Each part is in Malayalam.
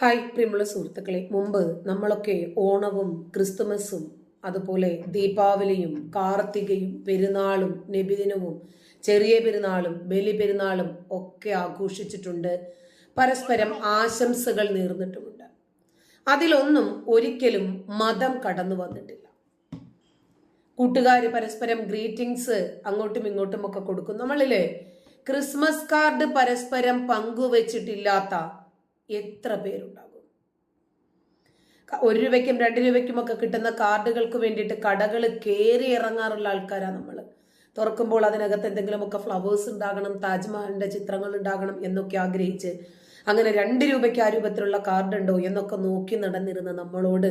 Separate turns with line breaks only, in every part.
ഹായ് പ്രിയമുള്ള സുഹൃത്തുക്കളെ. മുമ്പ് നമ്മളൊക്കെ ഓണവും ക്രിസ്തുമസും അതുപോലെ ദീപാവലിയും കാർത്തികയും പെരുന്നാളും നബിദിനവും ചെറിയ പെരുന്നാളും ബലി പെരുന്നാളും ഒക്കെ ആഘോഷിച്ചിട്ടുണ്ട്. പരസ്പരം ആശംസകൾ നേർന്നിട്ടുമുണ്ട്. അതിലൊന്നും ഒരിക്കലും മതം കടന്നു വന്നിട്ടില്ല. കൂട്ടുകാർ പരസ്പരം ഗ്രീറ്റിംഗ്സ് അങ്ങോട്ടും ഇങ്ങോട്ടും ഒക്കെ കൊടുക്കും. നമ്മളിലെ ക്രിസ്മസ് കാർഡ് പരസ്പരം പങ്കുവച്ചിട്ടില്ലാത്ത എത്ര പേരുണ്ടാകും? ഒരു രൂപയ്ക്കും രണ്ട് രൂപയ്ക്കും ഒക്കെ കിട്ടുന്ന കാർഡുകൾക്ക് വേണ്ടിയിട്ട് കടകൾ കയറി ഇറങ്ങാറുള്ള ആൾക്കാരാണ് നമ്മൾ തുറക്കുമ്പോൾ അതിനകത്ത് എന്തെങ്കിലുമൊക്കെ ഫ്ലവേഴ്സ് ഉണ്ടാകണം താജ്മഹലിന്റെ ചിത്രങ്ങൾ ഉണ്ടാകണം എന്നൊക്കെ ആഗ്രഹിച്ച് അങ്ങനെ രണ്ട് രൂപയ്ക്ക് ആ രൂപത്തിലുള്ള കാർഡുണ്ടോ എന്നൊക്കെ നോക്കി നടന്നിരുന്ന നമ്മളോട്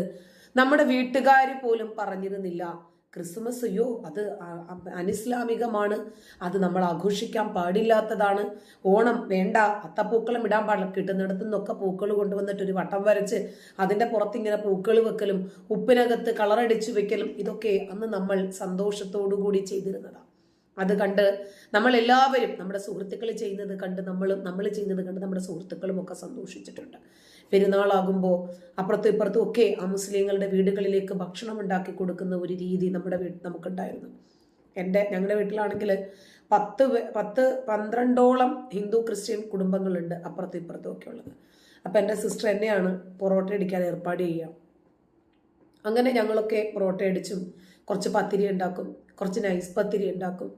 നമ്മുടെ വീട്ടുകാർ പോലും പറഞ്ഞിരുന്നില്ല. ക്രിസ്മസ് അയ്യോ അത് അനിസ്ലാമികമാണ്. അത് നമ്മൾ ആഘോഷിക്കാൻ പാടില്ലാത്തതാണ്. ഓണം വേണ്ട അത്തപ്പൂക്കളം ഇടാൻ പാടില്ല. കിട്ടുന്നിടത്തു നിന്നൊക്കെ പൂക്കൾ കൊണ്ടുവന്നിട്ട് ഒരു വട്ടം വരച്ച് അതിന്റെ പുറത്തിങ്ങനെ പൂക്കൾ വെക്കലും ഉപ്പിനകത്ത് കളറടിച്ചു വെക്കലും ഇതൊക്കെ അന്ന് നമ്മൾ സന്തോഷത്തോടു കൂടി ചെയ്തിരുന്നതാണ് അത് കണ്ട് നമ്മൾ എല്ലാവരും നമ്മുടെ സുഹൃത്തുക്കൾ ചെയ്യുന്നത് കണ്ട് നമ്മൾ നമ്മൾ ചെയ്യുന്നത് കണ്ട് നമ്മുടെ സുഹൃത്തുക്കളും ഒക്കെ സന്തോഷിച്ചിട്ടുണ്ട്. പെരുന്നാളാകുമ്പോൾ അപ്പുറത്തും ഇപ്പുറത്തും ഒക്കെ ആ മുസ്ലിങ്ങളുടെ വീടുകളിലേക്ക് ഭക്ഷണം ഉണ്ടാക്കി കൊടുക്കുന്ന ഒരു രീതി നമ്മുടെ വീട്ടിൽ നമുക്കുണ്ടായിരുന്നു. എന്റെ ഞങ്ങളുടെ വീട്ടിലാണെങ്കിൽ പത്ത് പത്ത് പന്ത്രണ്ടോളം ഹിന്ദു ക്രിസ്ത്യൻ കുടുംബങ്ങളുണ്ട് അപ്പുറത്തും ഇപ്പുറത്തും ഒക്കെ ഉള്ളത്. അപ്പം എന്റെ സിസ്റ്റർ എന്നെയാണ് പൊറോട്ട അടിക്കാൻ ഏർപ്പാട് ചെയ്യുക. അങ്ങനെ ഞങ്ങളൊക്കെ പൊറോട്ട അടിച്ചും കുറച്ച് പത്തിരി ഉണ്ടാക്കും കുറച്ച് നൈസ് പത്തിരി ഉണ്ടാക്കും.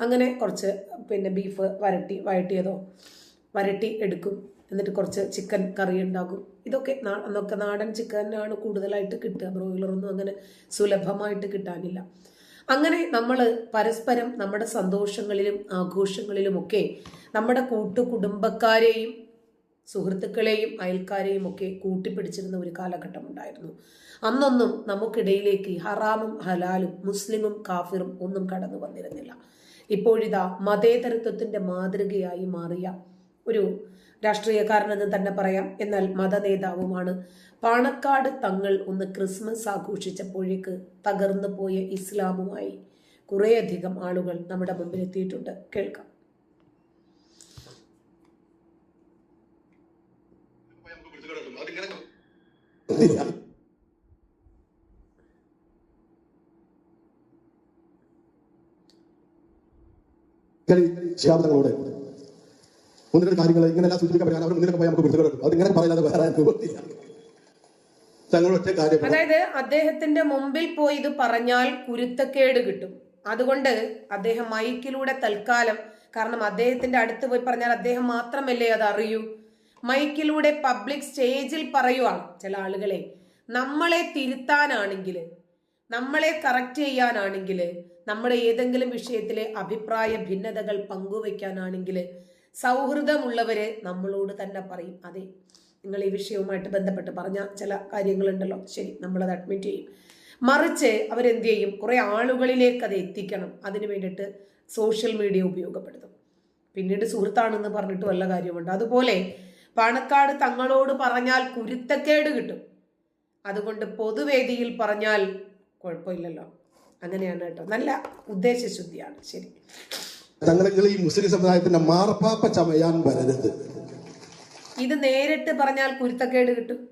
അങ്ങനെ കുറച്ച് പിന്നെ ബീഫ് വരട്ടി വഴട്ടിയതോ വരട്ടി എടുക്കും. എന്നിട്ട് കുറച്ച് ചിക്കൻ കറി ഉണ്ടാക്കും. ഇതൊക്കെ അന്നൊക്കെ നാടൻ ചിക്കനാണ് കൂടുതലായിട്ട് കിട്ടുക. ബ്രോയിലറൊന്നും അങ്ങനെ സുലഭമായിട്ട് കിട്ടാനില്ല. അങ്ങനെ നമ്മൾ പരസ്പരം നമ്മുടെ സന്തോഷങ്ങളിലും ആഘോഷങ്ങളിലുമൊക്കെ നമ്മുടെ കൂട്ടുകുടുംബക്കാരെയും സുഹൃത്തുക്കളെയും അയൽക്കാരെയും ഒക്കെ കൂട്ടിപ്പിടിച്ചിരുന്ന ഒരു കാലഘട്ടം ഉണ്ടായിരുന്നു. അന്നൊന്നും നമുക്കിടയിലേക്ക് ഹറാമും ഹലാലും മുസ്ലിമും കാഫിറും ഒന്നും കടന്നു വന്നിരുന്നില്ല. ഇപ്പോഴിതാ മതേതരത്വത്തിന്റെ മാതൃകയായി മാറിയ ഒരു രാഷ്ട്രീയക്കാരനെന്ന് തന്നെ പറയാം. എന്നാൽ മതനേതാവുമാണ്. പാണക്കാട് തങ്ങൾ ഒന്ന് ക്രിസ്മസ് ആഘോഷിച്ചപ്പോഴേക്ക് തകർന്നു പോയ ഇസ്ലാമുമായി കുറേയധികം ആളുകൾ നമ്മുടെ മുമ്പിൽ എത്തിയിട്ടുണ്ട് കേൾക്കാം ോട്
ഒന്ന് രണ്ട് കാര്യങ്ങൾ ഇങ്ങനെല്ലാം സൂചിപ്പിക്കാൻ പറയാൻ അവർ മുന്നിലൊക്കെ പോയി നമുക്ക് പിടിച്ചു അത് ഇങ്ങനെ പറയാതെ വേറെ നിവൃത്തിയില്ല
അതായത് അദ്ദേഹത്തിന്റെ മുമ്പിൽ പോയി ഇത് പറഞ്ഞാൽ കുരുത്തക്കേട് കിട്ടും. അതുകൊണ്ട് അദ്ദേഹം മൈക്കിലൂടെ തൽക്കാലം കാരണം അദ്ദേഹത്തിന്റെ അടുത്ത് പോയി പറഞ്ഞാൽ അദ്ദേഹം മാത്രമല്ലേ അത് അറിയൂ മൈക്കിലൂടെ പബ്ലിക് സ്റ്റേജിൽ പറയുവാണ് ചില ആളുകളെ നമ്മളെ തിരുത്താനാണെങ്കിൽ നമ്മളെ കറക്റ്റ് ചെയ്യാനാണെങ്കിൽ നമ്മുടെ ഏതെങ്കിലും വിഷയത്തിലെ അഭിപ്രായ ഭിന്നതകൾ പങ്കുവെക്കാനാണെങ്കിൽ സൗഹൃദമുള്ളവര് നമ്മളോട് തന്നെ പറയും. അതെ നിങ്ങൾ ഈ വിഷയവുമായിട്ട് ബന്ധപ്പെട്ട് പറഞ്ഞ ചില കാര്യങ്ങളുണ്ടല്ലോ. ശരി നമ്മളത് അഡ്മിറ്റ് ചെയ്യും. മറിച്ച് അവരെന്ത് ചെയ്യും? കുറേ ആളുകളിലേക്ക് അത് എത്തിക്കണം. അതിന് വേണ്ടിയിട്ട് സോഷ്യൽ മീഡിയ ഉപയോഗപ്പെടുത്തും. പിന്നീട് സുഹൃത്താണെന്ന് പറഞ്ഞിട്ട് വല്ല കാര്യമുണ്ട്. അതുപോലെ പാണക്കാട് തങ്ങളോട് പറഞ്ഞാൽ കുരുത്തക്കേട് കിട്ടും. അതുകൊണ്ട് പൊതുവേദിയിൽ പറഞ്ഞാൽ കുഴപ്പമില്ലല്ലോ. അങ്ങനെയാണ് കേട്ടോ. നല്ല ഉദ്ദേശശുദ്ധിയാണ്. ശരി.
തങ്ങൾ ഈ മുസ്ലിം സമുദായത്തിന്റെ മാർപ്പാപ്പ ചമയാൻ വരരുത്.
ഇത് നേരിട്ട് പറഞ്ഞാൽ കുരുത്തക്കേട് കിട്ടും.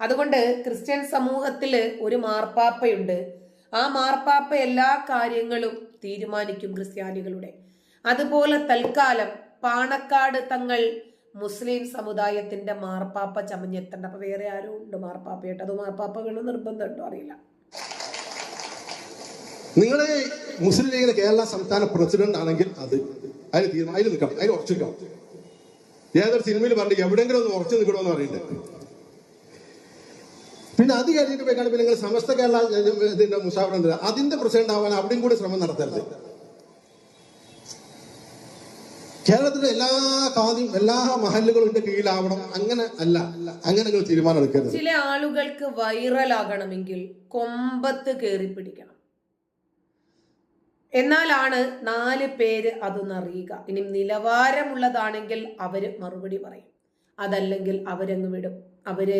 അതുകൊണ്ട് ക്രിസ്ത്യൻ സമൂഹത്തിൽ ഒരു മാർപ്പാപ്പയുണ്ട്. ആ മാർപ്പാപ്പ എല്ലാ കാര്യങ്ങളും തീരുമാനിക്കും ക്രിസ്ത്യാനികളുടെ. അതുപോലെ തൽക്കാലം പാണക്കാട് തങ്ങൾ മുസ്ലിം സമുദായത്തിന്റെ മാർപ്പാപ്പ ചമഞ്ഞെത്തേണ്ട. അപ്പൊ വേറെ ആരും ഉണ്ട് മാർപ്പാപ്പയായിട്ട്? അത് മാർപ്പാപ്പ വേണം നിർബന്ധമുണ്ടോ? അറിയില്ല.
നിങ്ങൾ മുസ്ലിം ലീഗിന് കേരള സംസ്ഥാന പ്രസിഡന്റ് ആണെങ്കിൽ അത് അതിന് തീരുമാനം അതിൽ നിൽക്കണം അതിൽ ഉറച്ചു നിൽക്കണം. ഏതൊരു സിനിമയിൽ പറഞ്ഞു എവിടെയെങ്കിലും ഒന്ന് ഉറച്ചു നിൽക്കണമെന്ന് പറയുന്നുണ്ട്. പിന്നെ അത് കഴിഞ്ഞിട്ട് പോയിക്കാണ് പിന്നെ നിങ്ങൾ സമസ്ത കേരള ഇതിന്റെ മുസാഫറുണ്ട് അതിന്റെ പ്രസിഡന്റ് ആവാൻ അവിടെയും കൂടി ശ്രമം നടത്തരുത്. കേരളത്തിലെ എല്ലാ കാതിയും എല്ലാ മഹലുകളും കീഴിലാവണം. അങ്ങനെ അല്ല അങ്ങനെ നിങ്ങൾ തീരുമാനം എടുക്കരുത്.
ചില ആളുകൾക്ക് വൈറലാകണമെങ്കിൽ കൊമ്പത്ത് കയറി പിടിക്കണം. എന്നാലാണ് നാല് പേര് അതൊന്നറിയുക. ഇനി നിലവാരമുള്ളതാണെങ്കിൽ അവർ മറുപടി പറയും. അതല്ലെങ്കിൽ അവരങ്ങ് വിടും. അവർ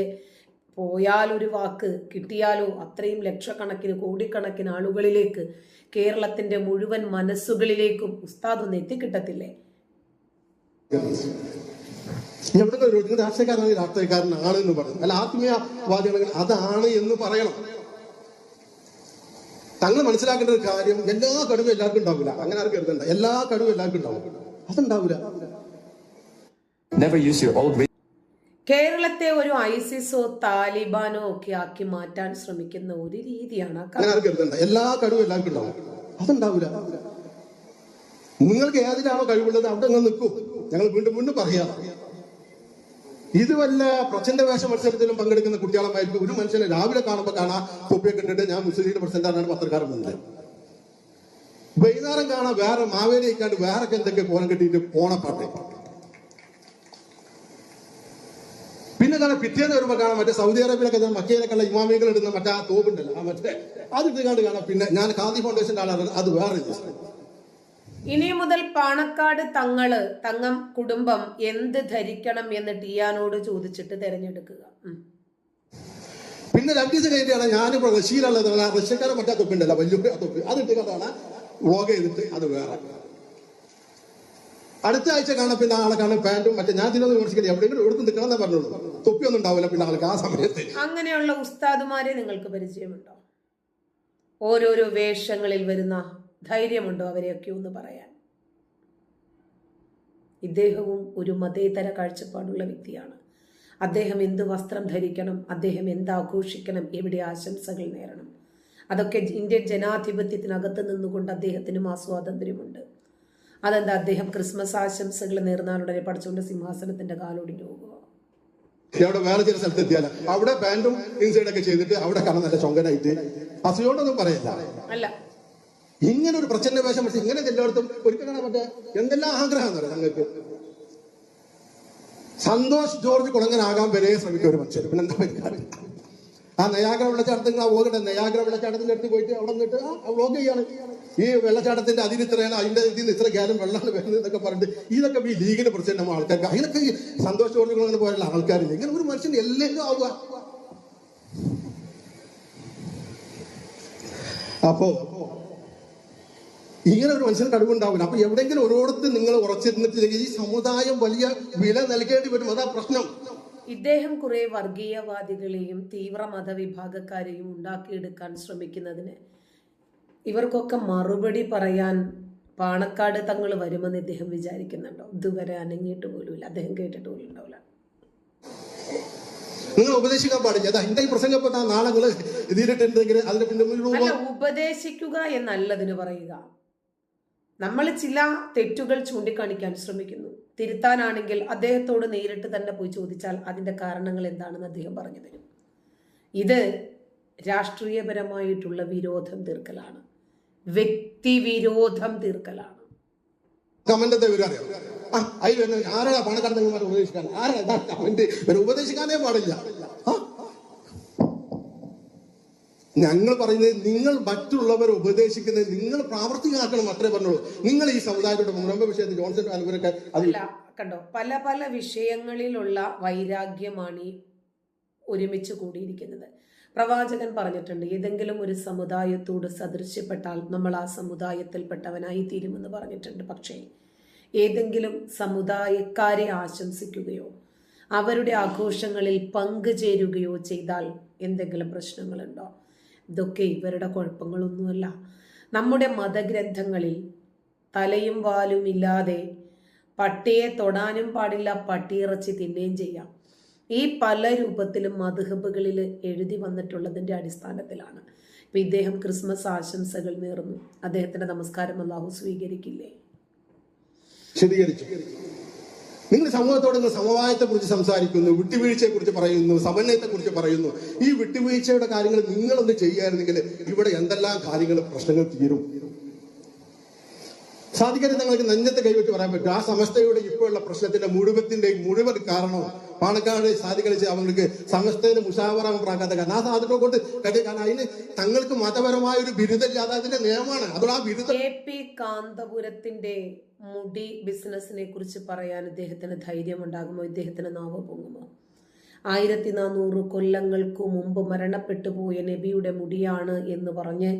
പോയാൽ ഒരു വാക്ക് കിട്ടിയാലോ അത്രയും ലക്ഷക്കണക്കിന് കോടിക്കണക്കിന് ആളുകളിലേക്ക് കേരളത്തിന്റെ മുഴുവൻ മനസ്സുകളിലേക്കും ഉസ്താദ് ഒന്ന് എത്തിക്കിട്ടത്തില്ലേ?
രാഷ്ട്രീയക്കാരനാണ് രാഷ്ട്രീയക്കാരനാണ് എന്ന് പറയും അല്ല ആത്മീയവാദികളെങ്കിൽ അതാണ് എന്ന് പറയണം. തങ്ങൾ മനസ്സിലാക്കേണ്ട ഒരു കാര്യം എല്ലാ കഴിവും എല്ലാവർക്കും ഉണ്ടാവില്ല. അങ്ങനെ ആർക്കും കരുതണ്ട എല്ലാ കഴിവും എല്ലാവർക്കും ഉണ്ടാവും. അതുണ്ടാവില്ല
Never use your old
കേരളത്തെ ഒരു ഐസിസോ താലിബാനോ ഒക്കെ ആക്കി മാറ്റാൻ ശ്രമിക്കുന്ന ഒരു രീതിയാണ്
അങ്ങനെ ആർക്കും കരുതണ്ട എല്ലാ കഴിവും എല്ലാവർക്കും ഉണ്ടാവും. അതുണ്ടാവില്ല നിങ്ങൾക്ക് ഏതിനാണോ കഴിവുള്ളത് അവിടെ നിങ്ങൾ നിൽക്കും. ഞങ്ങൾ വീണ്ടും വീണ്ടും പറയാം. ഇത് വല്ല പ്രസിഡന്റ് വേഷ മത്സരത്തിലും പങ്കെടുക്കുന്ന കുട്ടികളമായിരിക്കും ഒരു മനുഷ്യനെ രാവിലെ കാണുമ്പോൾ കാണാ തൊപ്പിയൊക്കെ ഇട്ടിട്ട് ഞാൻ മുസ്ലിം ലീഗ് പ്രസിഡന്റാണ് പത്രക്കാരൻ വന്നത് വൈകുന്നേരം കാണാൻ വേറെ മാവേലി അയക്കാണ്ട് വേറെ എന്തൊക്കെ കോലം കെട്ടിയിട്ട് പോണപ്പാട്ട് പിന്നെ കാണാൻ പിറ്റേന്ന് വരുമ്പോൾ കാണാൻ മറ്റേ സൗദി അറേബ്യയിലൊക്കെ മക്കയിലൊക്കെയുള്ള ഇമാമികൾ ഇടുന്ന മറ്റേ ആ തോപ്പുണ്ടല്ലോ ആ മറ്റേ അത് ഇട്ടുകാണ്ട് കാണാം പിന്നെ ഞാൻ കാന്തി ഫൗണ്ടേഷന്റെ ആളാണ് അത് വേറെ
ഇനി മുതൽ പാണക്കാട് തങ്ങൾ തങ്ങം കുടുംബം എന്ത് ധരിക്കണം എന്ന് ടിയാനോട് ചോദിച്ചിട്ട് തിരഞ്ഞെടുക്കുക.
പിന്നെ രണ്ടു ദിവസം കഴിഞ്ഞാണ് ഞാനിപ്പോ റഷ്യയിലുള്ളത് റഷ്യക്കാരെ മറ്റേ തൊപ്പി ഉണ്ടല്ലോ വലിയ തൊപ്പി. അത് ഇട്ടുകൊണ്ടാണ് വ്ളോഗ് ചെയ്തിട്ട് അത് വേറെ. അടുത്ത ആഴ്ച കാണാൻ പിന്നെ ആളെ കാണാൻ പാന്റും മറ്റേ ഞാൻ തിരുവനന്തപുരം വിമർശിക്കില്ല എവിടെയെങ്കിലും എടുത്ത് നിൽക്കണം എന്നേ പറഞ്ഞോളൂ തൊപ്പിയൊന്നും ഉണ്ടാവില്ല പിന്നെ ആൾക്ക് ആ സമയത്ത്.
അങ്ങനെയുള്ള ഉസ്താദുമാരെ നിങ്ങൾക്ക് പരിചയമുണ്ടോ? ഓരോരോ വേഷങ്ങളിൽ വരുന്ന ധൈര്യമുണ്ടോ അവരെയൊക്കെ ഒന്ന് പറയാൻ? ഇദ്ദേഹവും ഒരു മതേതര കാഴ്ചപ്പാടുള്ള വ്യക്തിയാണ്. അദ്ദേഹം എന്ത് വസ്ത്രം ധരിക്കണം അദ്ദേഹം എന്ത് ആഘോഷിക്കണം എവിടെ ആശംസകൾ നേരണം. അതൊക്കെ ഇന്ത്യൻ ജനാധിപത്യത്തിനകത്ത് നിന്നുകൊണ്ട് അദ്ദേഹത്തിനും ആ സ്വാതന്ത്ര്യമുണ്ട്. അതെന്താ അദ്ദേഹം ക്രിസ്മസ് ആശംസകൾ നേർന്നാലുടനെ പഠിച്ചുകൊണ്ട് സിംഹാസനത്തിന്റെ കാലോടിഞ്ഞു പോകുക
അവിടെ വേറെ ചില സ്ഥലത്ത് എത്തിയാല അവിടെ പാന്റും ഇൻസൈഡ് ഒക്കെ ചെയ്തിട്ട് അവിടെ കാണാൻ നല്ല ചൊങ്കനായിട്ട്. അസുഖം പറയില്ല.
അല്ല.
ഇങ്ങനെ ഒരു പ്രച്ഛന്ന വേഷം പക്ഷെ ഇങ്ങനെ എല്ലായിടത്തും ഒരിക്കലാണ് മറ്റേ എന്തെല്ലാം ആഗ്രഹം എന്ന് ഞങ്ങൾക്ക് സന്തോഷ് ജോർജ് കുളങ്ങനാകാൻ വരെ ശ്രമിക്കും ഒരു മനുഷ്യർ പിന്നെ എന്താ പരിഹാരം ആ നയാഗ്ര വെള്ളച്ചാട്ടത്തിൽ ആ പോകട്ടെ നയാഗ്ര വെള്ളച്ചാട്ടത്തിന്റെ അടുത്ത് പോയിട്ട് അവിടെ നിന്നിട്ട് ആ വ്ലോഗ് ചെയ്യാണ്. ഈ വെള്ളച്ചാട്ടത്തിന്റെ അതിന് ഇത്രയാണ് അതിന്റെ ഇതിൽ നിന്ന് ഇത്ര കാലം വെള്ളമാണ് വരുന്നത് എന്നൊക്കെ പറഞ്ഞിട്ട് ഇതൊക്കെ ഈ ലീഗിന്റെ പ്രസിഡന്റ് ആൾക്കാർക്ക്. അതിനൊക്കെ സന്തോഷ് കുളങ്ങനെ പോലുള്ള ആൾക്കാരില്ല? ഇങ്ങനെ ഒരു മനുഷ്യൻ എല്ലാവരും ആവുക. അപ്പോ ഇങ്ങനെ ഒരു മനുഷ്യന് കഴിവുണ്ടാവില്ല. അപ്പൊ എവിടെയെങ്കിലും ഒരിടത്ത് നിങ്ങൾ ഉറച്ചിരുന്നിട്ടില്ലെങ്കിൽ ഈ സമുദായം വലിയ വില നൽകേണ്ടി വരും. അതാ പ്രശ്നം.
ഇദ്ദേഹം കുറെ വർഗീയവാദികളെയും തീവ്ര മതവിഭാഗക്കാരെയും ഉണ്ടാക്കിയെടുക്കാൻ ശ്രമിക്കുന്നതിന് ഇവർക്കൊക്കെ മറുപടി പറയാൻ പാണക്കാട് തങ്ങൾ വരുമെന്ന് ഇദ്ദേഹം വിചാരിക്കുന്നുണ്ടോ? ഇതുവരെ അനങ്ങിയിട്ട് പോലുമില്ല. അദ്ദേഹം കേട്ടിട്ട് പോലും ഉണ്ടാവില്ല.
നിങ്ങൾ ഉപദേശിക്കാൻ പാടില്ല. അതാ എന്റെ ഈ പ്രസംഗപ്പെട്ട നാളെ നിങ്ങൾ ഇതിലിട്ടുണ്ടെങ്കിൽ അതിന്റെ പിന്നെ
ഉപദേശിക്കുക എന്നല്ലതിന് പറയുക. നമ്മൾ ചില തെറ്റുകൾ ചൂണ്ടിക്കാണിക്കാൻ ശ്രമിക്കുന്നു. തിരുത്താനാണെങ്കിൽ അദ്ദേഹത്തോട് നേരിട്ട് തന്നെ പോയി ചോദിച്ചാൽ അതിന്റെ കാരണങ്ങൾ എന്താണെന്ന് അദ്ദേഹം പറഞ്ഞു തരും. ഇത് രാഷ്ട്രീയപരമായിട്ടുള്ള വിരോധം തീർക്കലാണ്.
വ്യക്തി വിരോധം തീർക്കലാണ്. ആ ആരാ പണക്കാരൻ ഉപദേശിക്കാൻ ആരാ? കമന്റ് ഉപദേശിക്കാനേ പാടില്ല ആ? ഞങ്ങൾ പറയുന്നത് നിങ്ങൾ മറ്റുള്ളവർ ഉപദേശിക്കുന്നത് നിങ്ങൾ പ്രാവർത്തികമാക്കണം അത്രേ പറഞ്ഞുള്ളൂ. നിങ്ങൾ ഈ സമുദായത്തോട് മുമ്പ് വിഷയത്തിൽ ജോൺസൺ അവരൊക്കെ അത്
അല്ല കണ്ടോ പല പല വിഷയങ്ങളിലുള്ള വൈരാഗ്യമാണ് ഈ ഒരുമിച്ച് കൂടിയിരിക്കുന്നത്. പ്രവാചകൻ പറഞ്ഞിട്ടുണ്ട് ഏതെങ്കിലും ഒരു സമുദായത്തോട് സദൃശ്യപ്പെട്ടാൽ നമ്മൾ ആ സമുദായത്തിൽപ്പെട്ടവനായി തീരുമെന്ന് പറഞ്ഞിട്ടുണ്ട്. പക്ഷേ ഏതെങ്കിലും സമുദായക്കാരെ ആശംസിക്കുകയോ അവരുടെ ആഘോഷങ്ങളിൽ പങ്കുചേരുകയോ ചെയ്താൽ എന്തെങ്കിലും പ്രശ്നങ്ങളുണ്ടോ? ഇതൊക്കെ ഇവരുടെ കുഴപ്പങ്ങളൊന്നുമല്ല. നമ്മുടെ മതഗ്രന്ഥങ്ങളിൽ തലയും വാലും ഇല്ലാതെ പട്ടിയെ തൊടാനും പാടില്ല പട്ടിയിറച്ചി തിന്നുകയും ചെയ്യാം. ഈ പല രൂപത്തിലും മധുഹബുകളിൽ എഴുതി വന്നിട്ടുള്ളതിന്റെ അടിസ്ഥാനത്തിലാണ്. ഇപ്പം ഇദ്ദേഹം ക്രിസ്മസ് ആശംസകൾ നേർന്നു. അദ്ദേഹത്തിന്റെ നമസ്കാരം അള്ളാഹു സ്വീകരിക്കില്ലേ?
നിങ്ങൾ സമൂഹത്തോട് നിങ്ങൾ സമവായത്തെ കുറിച്ച് സംസാരിക്കുന്നു വിട്ടുവീഴ്ചയെ കുറിച്ച് പറയുന്നു സമന്വയത്തെ കുറിച്ച് പറയുന്നു. ഈ വിട്ടുവീഴ്ചയുടെ കാര്യങ്ങൾ നിങ്ങളൊന്ന് ചെയ്യുകയായിരുന്നെങ്കിൽ ഇവിടെ എന്തെല്ലാം കാര്യങ്ങൾ പ്രശ്നങ്ങൾ തീരും? സാധിക്കരുത് നിങ്ങൾക്ക് നെഞ്ഞത്ത് കൈവച്ച് പറയാൻ പറ്റും. ആ സമസ്തയുടെ ഇപ്പോഴുള്ള പ്രശ്നത്തിന്റെ മുഴുവത്തിന്റെയും മുഴുവൻ കാരണം പാണക്കാട് സാധിക്കളിച്ച് അവർക്ക് സമസ്തയുടെ മുഷാവറ പ്രാകാത്ത കാരണം. ആ സാധുക്കളെ കൊണ്ട് കഴിയും കാരണം അതിന് തങ്ങൾക്ക് മതപരമായ ഒരു ബിരുദമില്ലാതെ അതിന്റെ നിയമമാണ്. അതുകൊണ്ട് ആ ബിരുദം
കാന്തപുരത്തിന്റെ മുടി ബിസിനസ്സിനെ കുറിച്ച് പറയാൻ ഇദ്ദേഹത്തിന് ധൈര്യമുണ്ടാകുമോ? ഇദ്ദേഹത്തിന് നാവ് പൊങ്ങുമോ? ആയിരത്തി നാനൂറ് കൊല്ലങ്ങൾക്ക് മുമ്പ് മരണപ്പെട്ടു പോയ നബിയുടെ മുടിയാണ് എന്ന് പറഞ്ഞ്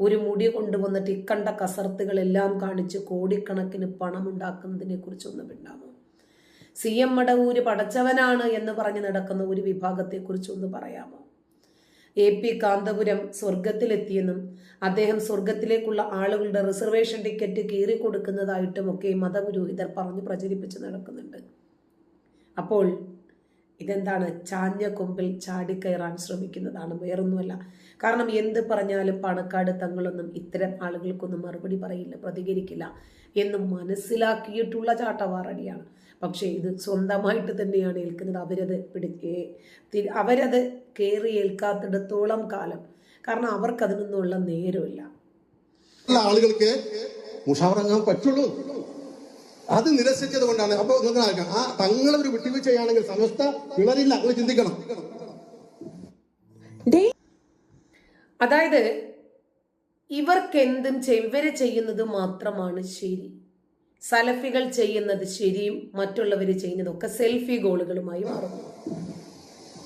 ഒരു മുടി കൊണ്ടുവന്നിട്ട് ഇക്കണ്ട കസർത്തുകളെല്ലാം കാണിച്ച് കോടിക്കണക്കിന് പണം ഉണ്ടാക്കുന്നതിനെ കുറിച്ചൊന്നും പിണ്ടാമോ സി എം മടവൂര് പടച്ചവനാണ് എന്ന് പറഞ്ഞ് നടക്കുന്ന ഒരു വിഭാഗത്തെക്കുറിച്ചൊന്ന് പറയാമോ? എ പി കാന്തപുരം സ്വർഗത്തിലെത്തിയെന്നും അദ്ദേഹം സ്വർഗത്തിലേക്കുള്ള ആളുകളുടെ റിസർവേഷൻ ടിക്കറ്റ് കീറിക്കൊടുക്കുന്നതായിട്ടുമൊക്കെ മതപുരോഹിതർ പറഞ്ഞു പ്രചരിപ്പിച്ച് നടക്കുന്നുണ്ട്. അപ്പോൾ ഇതെന്താണ്? ചാഞ്ഞ കൊമ്പിൽ ചാടിക്കയറാൻ ശ്രമിക്കുന്നതാണ്. വേറൊന്നുമല്ല. കാരണം എന്ത് പറഞ്ഞാലും പണക്കാട് തങ്ങളൊന്നും ഇത്തരം ആളുകൾക്കൊന്നും മറുപടി പറയില്ല പ്രതികരിക്കില്ല എന്ന് മനസ്സിലാക്കിയിട്ടുള്ള ചാട്ടവാറടിയാണ്. പക്ഷേ ഇത് സ്വന്തമായിട്ട് തന്നെയാണ് ഏൽക്കുന്നത്. അവരത് പിടി അവരത് കയറി ഏൽക്കാത്തിടത്തോളം കാലം. കാരണം അവർക്കതിനൊന്നുള്ള നേരമില്ല.
ഉള്ള ആളുകൾക്ക് മുഷാവറങ്ങാൻ പറ്റുള്ളൂ. അത് നിരസിച്ചത് കൊണ്ടാണ്. അപ്പൊ നിങ്ങൾ ആലോചിക്കണം, ആ തങ്ങളൊരു വിട്ടുവീഴ്ചയാണെങ്കിൽ സമസ്ത പിളരില്ല അങ്ങനെ ചിന്തിക്കണം.
അതായത് ഇവർക്കെന്തും എന്തും ഇവർ ചെയ്യുന്നത് മാത്രമാണ് ശരി. സലഫികൾ ചെയ്യുന്നത് ശരിയും മറ്റുള്ളവർ ചെയ്യുന്നതൊക്കെ സെൽഫി ഗോളുകളുമായി മാറുന്നു.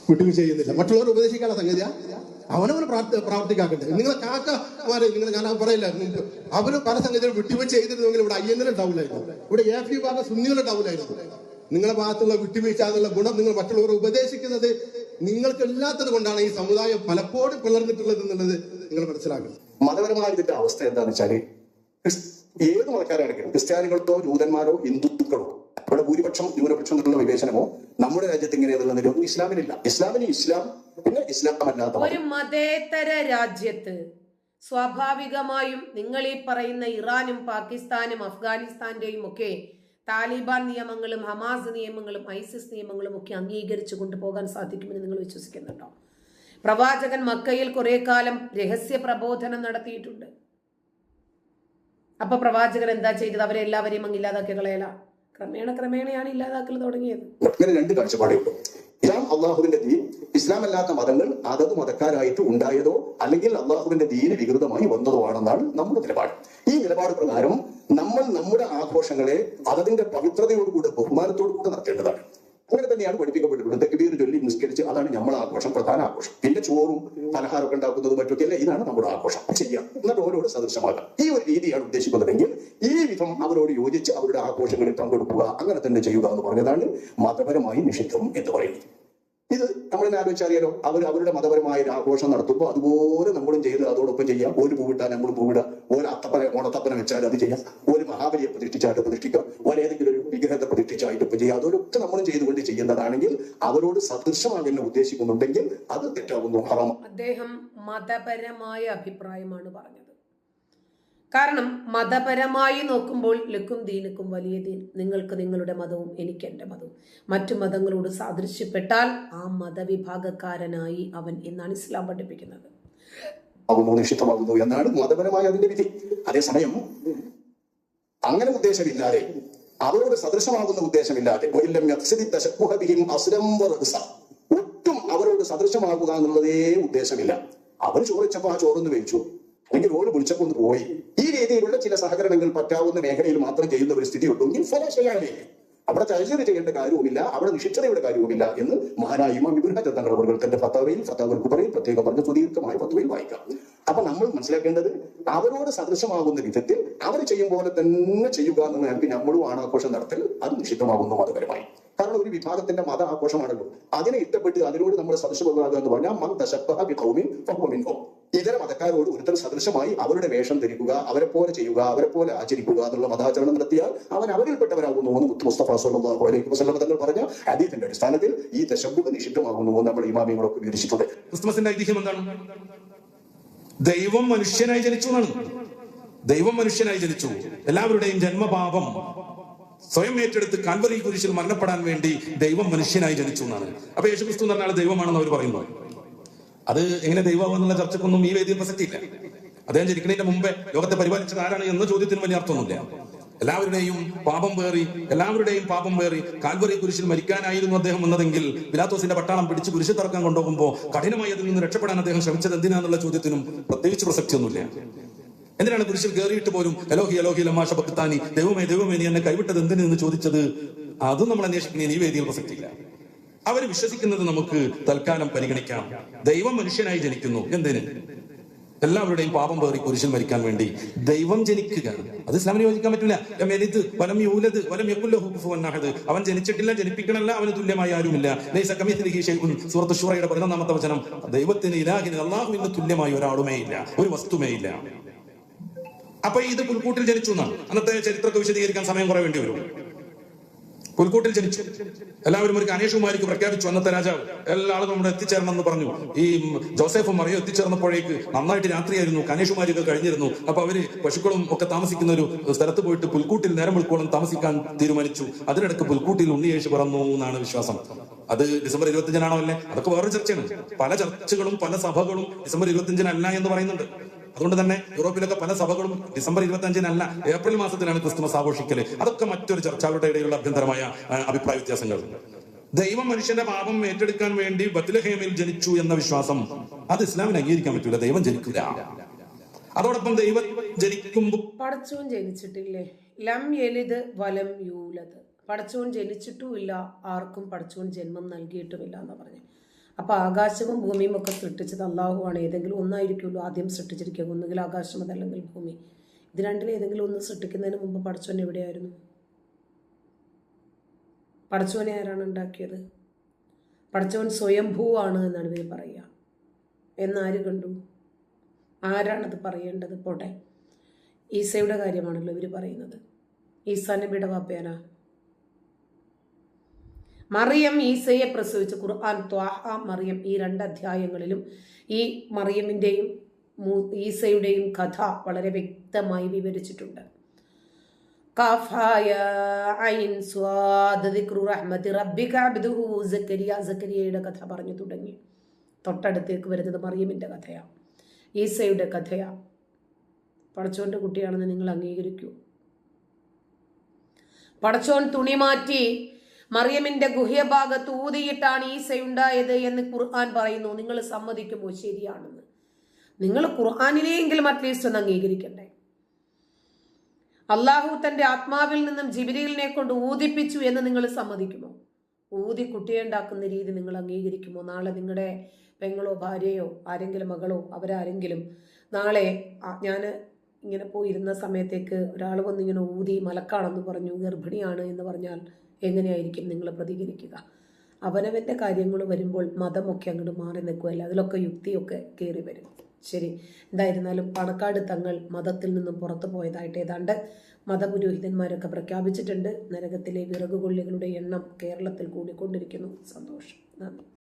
വിട്ടുവീഴ്ച ചെയ്യുന്നില്ല. മറ്റുള്ളവർ ഉപദേശിക്കാനുള്ള സംഗതിയാ. അവനവന് പ്രാർത്ഥി പ്രാർത്ഥിക്കാക്കട്ടെ നിങ്ങളെ കാക്കമാരെ നിങ്ങൾ ഞാൻ പറയില്ല അവർ പല സംഗതികൾ വിട്ടുവീഴ്ച ചെയ്തിരുന്നെങ്കിൽ ഇവിടെ എൽ ഉണ്ടാവില്ലായിരുന്നു. ഇവിടെ എ പി ഭാഗം സുന്നികൾ ഉണ്ടാവില്ലായിരുന്നു. നിങ്ങളുടെ ഭാഗത്തുള്ള വിട്ടുവീഴ്ച എന്നുള്ള ഗുണം നിങ്ങൾ മറ്റുള്ളവരെ ഉപദേശിക്കുന്നത് നിങ്ങൾക്ക് ഇല്ലാത്തത് കൊണ്ടാണ് ഈ സമുദായം പലപ്പോഴും പിളർന്നിട്ടുള്ളത് എന്നുള്ളത് നിങ്ങൾ മനസ്സിലാക്കണം.
മതപരമായ ഇതിന്റെ അവസ്ഥ എന്താണെന്ന് വെച്ചാൽ ഏത് മതക്കാരാണെങ്കിലും ക്രിസ്ത്യാനികളോ ജൂതന്മാരോ ഹിന്ദുക്കളോ ഇവിടെ ഭൂരിപക്ഷം ന്യൂനപക്ഷം എന്നുള്ള വിവേചനമോ നമ്മുടെ രാജ്യത്ത് ഇങ്ങനെയുള്ളതിലൊന്നും ഇസ്ലാമിനില്ല. ഇസ്ലാമിന് ഇസ്ലാം പിന്നെ ഇസ്ലാം അല്ലാത്ത
ഒരു മതേതര രാജ്യത്ത് സ്വാഭാവികമായും നിങ്ങൾ ഈ പറയുന്ന ഇറാനും പാകിസ്ഥാനും അഫ്ഗാനിസ്ഥാന്റെയും ഒക്കെ താലിബാൻ നിയമങ്ങളും ഹമാസ് നിയമങ്ങളും ഐസിസ് നിയമങ്ങളും ഒക്കെ അംഗീകരിച്ചു കൊണ്ടുപോകാൻ സാധിക്കുമെന്ന് നിങ്ങൾ വിശ്വസിക്കുന്നുണ്ടോ? പ്രവാചകൻ മക്കയിൽ കുറെ കാലം രഹസ്യ പ്രബോധനം നടത്തിയിട്ടുണ്ട്. അപ്പൊ പ്രവാചകൻ എന്താ ചെയ്തത്? അവരെ എല്ലാവരെയും അങ്ങ് ഇല്ലാതാക്കി കളയല. ക്രമേണ ക്രമേണയാണ് ഇല്ലാതാക്കൽ തുടങ്ങിയത്.
അങ്ങനെ രണ്ട് കാഴ്ചപ്പാടേ ഉള്ളൂ ഇസ്ലാം അള്ളാഹുവിന്റെ ദീൻ. ഇസ്ലാം അല്ലാത്ത മതങ്ങൾ അതത് മതക്കാരായിട്ട് ഉണ്ടായതോ അല്ലെങ്കിൽ അള്ളാഹുവിന്റെ ദീന് വികൃതമായി വന്നതോ ആണെന്നാണ് നമ്മുടെ നിലപാട്. ഈ നിലപാട് പ്രകാരം നമ്മൾ നമ്മുടെ ആഘോഷങ്ങളെ അതതിന്റെ പവിത്രതയോടുകൂടെ ബഹുമാനത്തോടുകൂടെ നടത്തേണ്ടതാണ്. അങ്ങനെ തന്നെയാണ് പഠിപ്പിക്കപ്പെട്ടിട്ടുള്ളത്. തെക്കുബീർ ചൊല്ലി നിസ്കരിച്ച് അതാണ് നമ്മൾ ആഘോഷം പ്രധാന ആഘോഷം. പിന്നെ ചോറും പലഹാരമൊക്കെ ഉണ്ടാക്കുന്നതും മറ്റൊക്കെ അല്ല? ഇതാണ് നമ്മുടെ ആഘോഷം. ചെയ്യാം എന്നിട്ട് ഓരോട് സദൃശമാകാം ഈ ഒരു രീതിയാണ് ഉദ്ദേശിക്കുന്നതെങ്കിൽ ഈ വിധം അവരോട് യോജിച്ച് അവരുടെ ആഘോഷങ്ങളിൽ പങ്കെടുക്കുക അങ്ങനെ തന്നെ ചെയ്യുക എന്ന് പറഞ്ഞതാണ് മതപരമായി നിഷിദ്ധം എന്ന് പറയുന്നത്. ഇത് നമ്മൾ ആലോചിച്ചറിയാലോ അവർ അവരുടെ മതപരമായ ഒരു ആഘോഷം നടത്തുമ്പോൾ അതുപോലെ നമ്മളും ചെയ്ത് അതോടൊപ്പം ചെയ്യാം. ഒരു പൂവിട്ടാൽ നമ്മളും പൂവിടുക ഒരു അത്തപ്പന ഓണത്തപ്പന വെച്ചാൽ അത് ചെയ്യാം. ഒരു മഹാബലിയെ പ്രതിഷ്ഠിച്ചായിട്ട് പ്രതിഷ്ഠിക്കാം ഒരു ഏതെങ്കിലും ഒരു വിഗ്രഹത്തെ പ്രതിഷ്ഠിച്ചായിട്ട് ഇപ്പം ചെയ്യാം. അതൊക്കെ നമ്മളും ചെയ്തുകൊണ്ട് ചെയ്യുന്നതാണെങ്കിൽ അവരോട് സദൃശമാകുന്ന ഉദ്ദേശിക്കുന്നുണ്ടെങ്കിൽ അത് തെറ്റാകുന്നു ഹറാം
അദ്ദേഹം മതപരമായ അഭിപ്രായമാണ് പറഞ്ഞത്. കാരണം മതപരമായി നോക്കുമ്പോൾ ലക്കും ദീനക്കും വലിയ ദീൻ. നിങ്ങൾക്ക് നിങ്ങളുടെ മതവും എനിക്ക് എന്റെ മതവും. മറ്റു മതങ്ങളോട് സാദൃശ്യപ്പെട്ടാൽ ആ മതവിഭാഗക്കാരനായി അവൻ എന്നാണ് ഇസ്ലാം പഠിപ്പിക്കുന്നത്.
ആകുന്നു എന്നാണ് മതപരമായ അതിന്റെ വിധി. അതേസമയം അങ്ങനെ ഉദ്ദേശമില്ലാതെ അവരോട് സദൃശമാകുന്ന ഉദ്ദേശമില്ലാതെ. ഒട്ടും അവരോട് സദൃശമാകുക എന്നുള്ളതേ ഉദ്ദേശമില്ല. അവർ ചോദിച്ചപ്പോ ആ ചോറൊന്ന് വെച്ചു. അല്ലെങ്കിൽ റോഡ് പൊളിച്ചപ്പോൾ പോയി. ഈ രീതിയിലുള്ള ചില സഹകരണങ്ങൾ പറ്റാവുന്ന മേഖലയിൽ മാത്രം ചെയ്യുന്ന ഒരു സ്ഥിതി ഉണ്ടെങ്കിൽ ഫോളോ ചെയ്യാനേ അവിടെ തയ്യൽ ചെയ്യേണ്ട കാര്യവുമില്ല. അവിടെ നിഷിദ്ധതയുടെ കാര്യവുമില്ല എന്ന് മഹാനായ ഇമാം ഇബ്രാഹിം തങ്ങളുടെ അവർ തന്റെ ഫത്താവയിൽ ഫത്താവൽ കുബറയിൽ പ്രത്യേകം പറഞ്ഞ സുദീർഘമായ ഫത്തുവയിൽ വായിക്കാം. അപ്പൊ നമ്മൾ മനസ്സിലാക്കേണ്ടത് അവരോട് സദൃശമാകുന്ന വിധത്തിൽ അവർ ചെയ്യും പോലെ തന്നെ ചെയ്യുക എന്ന നിലയ്ക്ക് നമ്മളും ആണാഘോഷം നടത്തൽ അത് നിഷിദ്ധമാകുന്നു മതപരമായി. കാരണം ഒരു വിഭാഗത്തിന്റെ മത ആഘോഷമാണല്ലോ അതിനെ ഇഷ്ടപ്പെട്ട് അതിനോട് നമ്മൾ സദൃശമാകുക എന്ന് പറഞ്ഞാൽ. ഇതര മതക്കാരോട് ഒരുത്തർ സദൃശമായി അവരുടെ വേഷം ധരിക്കുക അവരെ പോലെ ചെയ്യുക അവരെ പോലെ ആചരിക്കുക എന്നുള്ള മതാചരണം നടത്തിയാൽ അവൻ അവരിൽപ്പെട്ടവരാകുന്നു എന്ന് മുത്ത് മുസ്തഫ അലൈഹി തങ്ങൾ പറഞ്ഞ അദ്ദേഹത്തിന്റെ അടിസ്ഥാനത്തിൽ ഈ തശബ്ബുഹ് നിഷിദ്ധമാകുന്നു നമ്മൾ ഇമാമികളൊക്കെ വിവരിച്ചിട്ടുണ്ട്.
ക്രിസ്മസിന്റെ ഐതിഹ്യം എന്താണ്? ദൈവം മനുഷ്യനായി ജനിച്ചു എന്നാണ്. ദൈവം മനുഷ്യനായി ജനിച്ചു. എല്ലാവരുടെയും ജന്മപാപം സ്വയം ഏറ്റെടുത്ത് കാൻവറി കുരിശിൽ മരണപ്പെടാൻ വേണ്ടി ദൈവം മനുഷ്യനായി ജനിച്ചു എന്നാണ്. അപ്പൊ യേശുക്രിസ്തു എന്ന് പറഞ്ഞാൽ ദൈവമാണെന്ന് അവർ പറയുന്നു അത് എങ്ങനെ ദൈവം എന്നുള്ള ചർച്ചക്കൊന്നും ഈ വേദിയിൽ പ്രസക്തിയില്ല. അദ്ദേഹം ജനിക്കുന്നതിന്റെ മുമ്പേ ലോകത്തെ പരിപാലിച്ചത് ആരാണ് എന്ന ചോദ്യത്തിന് വലിയ അർത്ഥമൊന്നുമില്ല. എല്ലാവരുടെയും പാപം വേറി എല്ലാവരുടെയും പാപം വേറി കാൽവറി കുരിശിൽ മരിക്കാനായിരുന്നു അദ്ദേഹം വന്നതെങ്കിൽ പിലാത്തോസിന്റെ പട്ടാളം പിടിച്ച് കുരിശ് തറക്കാൻ കൊണ്ടുപോകുമ്പോൾ കഠിനമായി അതിൽ നിന്ന് രക്ഷപ്പെടാൻ അദ്ദേഹം ശ്രമിച്ചത് എന്തിനാന്നുള്ള ചോദ്യത്തിനും പ്രത്യേകിച്ച് പ്രസക്തിയൊന്നുമില്ല. എന്തിനാണ് കുരിശിൽ കയറിയിട്ട് പോലും എലോഹി എലോഹി ലമാഷ ഭക്താനി ദൈവമേ ദൈവമേ നീ എന്നെ കൈവിട്ടത് എന്തിനു എന്ന് ചോദിച്ചത്? അതും നമ്മൾ അന്വേഷിക്കുന്ന ഈ വേദിയിൽ പ്രസക്തിയില്ല. അവർ വിശ്വസിക്കുന്നത് നമുക്ക് തൽക്കാലം പരിഗണിക്കാം. ദൈവം മനുഷ്യനായി ജനിക്കുന്നു. എന്തിന്? എല്ലാവരുടെയും പാപം പേറി കുരിശിൽ മരിക്കാൻ വേണ്ടി ദൈവം ജനിക്കുക അത് ഇസ്ലാമിന് യോജിക്കാൻ പറ്റില്ല മെലിത് വലം യൂലത് വലം യകുല്ലഹു കുഫുവൻ അവൻ ജനിച്ചിട്ടില്ല ജനിപ്പിക്കണല്ല അവന് തുല്യമായി ആരുമില്ല. സൂറത്ത് ഷൂറയുടെ പതിനൊന്നാമത്തെ വചനം ദൈവത്തിന് ഇലാഹിന് അള്ളാഹുവിന് തുല്യമായി ഒരാളുമേ ഇല്ല ഒരു വസ്തുമേ ഇല്ല. അപ്പൊ ഇത് പുൽക്കൂട്ടിൽ ജനിച്ചു എന്നാണ്. അന്നത്തെ ചരിത്രത്തെ വിശദീകരിക്കാൻ സമയം കുറെ വേണ്ടി വരും. പുൽക്കൂട്ടിൽ ജനിച്ചു. എല്ലാവരും ഒരു കനേഷുമാരിക്ക് പ്രഖ്യാപിച്ചു അന്നത്തെ രാജാവ്. എല്ലാ നമ്മുടെ ഇവിടെ എത്തിച്ചേരണം എന്ന് പറഞ്ഞു. ഈ ജോസഫും മറിയോ എത്തിച്ചേർന്നപ്പോഴേക്ക് നന്നായിട്ട് രാത്രിയായിരുന്നു കനേഷുമാരിയൊക്കെ കഴിഞ്ഞിരുന്നു. അപ്പൊ അവർ പശുക്കളും ഒക്കെ താമസിക്കുന്ന ഒരു സ്ഥലത്ത് പോയിട്ട് പുൽക്കൂട്ടിൽ നേരം വിളിക്കോളം താമസിക്കാൻ തീരുമാനിച്ചു. അതിനിടക്ക് പുൽക്കൂട്ടിൽ ഉണ്ണിയേശു പറന്നു എന്നാണ് വിശ്വാസം. അത് ഡിസംബർ ഇരുപത്തിയഞ്ചിനാണോ അല്ലേ? അതൊക്കെ വേറൊരു ചർച്ചയാണ്. പല ചർച്ചകളും പല സഭകളും ഡിസംബർ ഇരുപത്തിയഞ്ചിനല്ല എന്ന് പറയുന്നുണ്ട്. അതുകൊണ്ട് തന്നെ യൂറോപ്പിലൊക്കെ പല സഭകളും ഡിസംബർ ഇരുപത്തി അഞ്ചിനല്ല ഏപ്രിൽ മാസത്തിലാണ് ക്രിസ്തുമസ് ആഘോഷിക്കൽ. അതൊക്കെ മറ്റൊരു ചർച്ചകളുടെ ഇടയിലുള്ള അഭ്യന്തരമായ അഭിപ്രായ വ്യത്യാസങ്ങൾ. ദൈവം മനുഷ്യന്റെ പാപം ഏറ്റെടുക്കാൻ വേണ്ടി ബത്ലഹേമിൽ ജനിച്ചു എന്ന വിശ്വാസം അത് ഇസ്ലാമിന് അംഗീകരിക്കാൻ പറ്റൂല. ദൈവം ജനിക്കൂല. അതോടൊപ്പം ദൈവം ജനിക്കുമ്പോൾ
പടച്ചോൻ ജനിച്ചിട്ടില്ലേ? ലം എലിത് വലം യൂലത് പടച്ചോൻ ജനിച്ചിട്ടുമില്ല ആർക്കും പടച്ചോൻ ജന്മം നൽകിയിട്ടുമില്ല എന്ന് പറഞ്ഞു അപ്പൊ ആകാശവും ഭൂമിയും ഒക്കെ സൃഷ്ടിച്ചത് അള്ളാഹുവാണ് ഏതെങ്കിലും ഒന്നായിരിക്കുമല്ലോ ആദ്യം സൃഷ്ടിച്ചിരിക്കുക. ഒന്നുകിൽ ആകാശം അതല്ലെങ്കിൽ ഭൂമി. ഇത് രണ്ടിൽ ഏതെങ്കിലും ഒന്ന് സൃഷ്ടിക്കുന്നതിന് മുമ്പ് പടച്ചോൻ എവിടെയായിരുന്നു? പടച്ചോനെ ആരാണ് ഉണ്ടാക്കിയത്? പടച്ചോൻ സ്വയംഭൂവാണ് എന്നാണ് ഇവർ പറയുക. എന്നാര് കണ്ടു? ആരാണത് പറയേണ്ടത്? പോട്ടെ. ഈസയുടെ കാര്യമാണല്ലോ ഇവർ പറയുന്നത്. ഈസാ നബിയുടെ മറിയം ഈസയെ പ്രസവിച്ച ഖുർആൻ ത്വാഹ മറിയം ഈ രണ്ട് അധ്യായങ്ങളിലും ഈ മറിയമിന്റെയും ഈസയുടെയും കഥ വളരെ വ്യക്തമായി വിവരിച്ചിട്ടുണ്ട്. കാഫായ ഐൻ സ്വാദ് റഹ്മതി റബ്ബിക അബ്ദുഹു സക്കരിയ സക്കരിയയുടെ കഥ പറഞ്ഞു തുടങ്ങി. തൊട്ടടുത്തേക്ക് വരുന്നത് മറിയമിന്റെ കഥയാണ് ഈസയുടെ കഥയാണ് പടച്ചോന്റെ കുട്ടിയാണെന്ന് നിങ്ങൾ അംഗീകരിക്കൂ. പടച്ചോൻ തുണി മാറ്റി മറിയമിന്റെ ഗുഹ്യഭാഗത്ത് ഊതിയിട്ടാണ് ഈസയുണ്ടായത് എന്ന് ഖുർആൻ പറയുന്നു. നിങ്ങൾ സമ്മതിക്കുമോ? ശരിയാണെന്ന്. നിങ്ങൾ ഖുർആാനിനെയെങ്കിലും അറ്റ്ലീസ്റ്റ് ഒന്ന് അംഗീകരിക്കണ്ടേ അള്ളാഹു തന്റെ ആത്മാവിൽ നിന്നും ജിബിലിനെ കൊണ്ട് ഊതിപ്പിച്ചു എന്ന് നിങ്ങൾ സമ്മതിക്കുമോ? ഊതി കുട്ടിയെ ഉണ്ടാക്കുന്ന രീതി നിങ്ങൾ അംഗീകരിക്കുമോ? നാളെ നിങ്ങളുടെ പെങ്ങളോ ഭാര്യയോ ആരെങ്കിലും മകളോ അവരാരെങ്കിലും നാളെ ഞാൻ ഇങ്ങനെ പോയിരുന്ന സമയത്തേക്ക് ഒരാൾ വന്നിങ്ങനെ ഊതി മലക്കാണെന്ന് പറഞ്ഞു ഗർഭിണിയാണ് എന്ന് പറഞ്ഞാൽ എങ്ങനെയായിരിക്കും നിങ്ങൾ പ്രതികരിക്കുക? അവനവന്റെ കാര്യങ്ങൾ വരുമ്പോൾ മതമൊക്കെ അങ്ങോട്ട് മാറി നിൽക്കുമല്ല അതിലൊക്കെ യുക്തിയൊക്കെ കയറി വരും. ശരി. എന്തായിരുന്നാലും പണക്കാട് തങ്ങൾ മതത്തിൽ നിന്നും പുറത്തു പോയതായിട്ട് ഏതാണ്ട് മതപുരോഹിതന്മാരൊക്കെ പ്രഖ്യാപിച്ചിട്ടുണ്ട്. നരകത്തിലെ വിറകുകൊള്ളികളുടെ എണ്ണം കേരളത്തിൽ കൂടിക്കൊണ്ടിരിക്കുന്നു. സന്തോഷം. നന്ദി.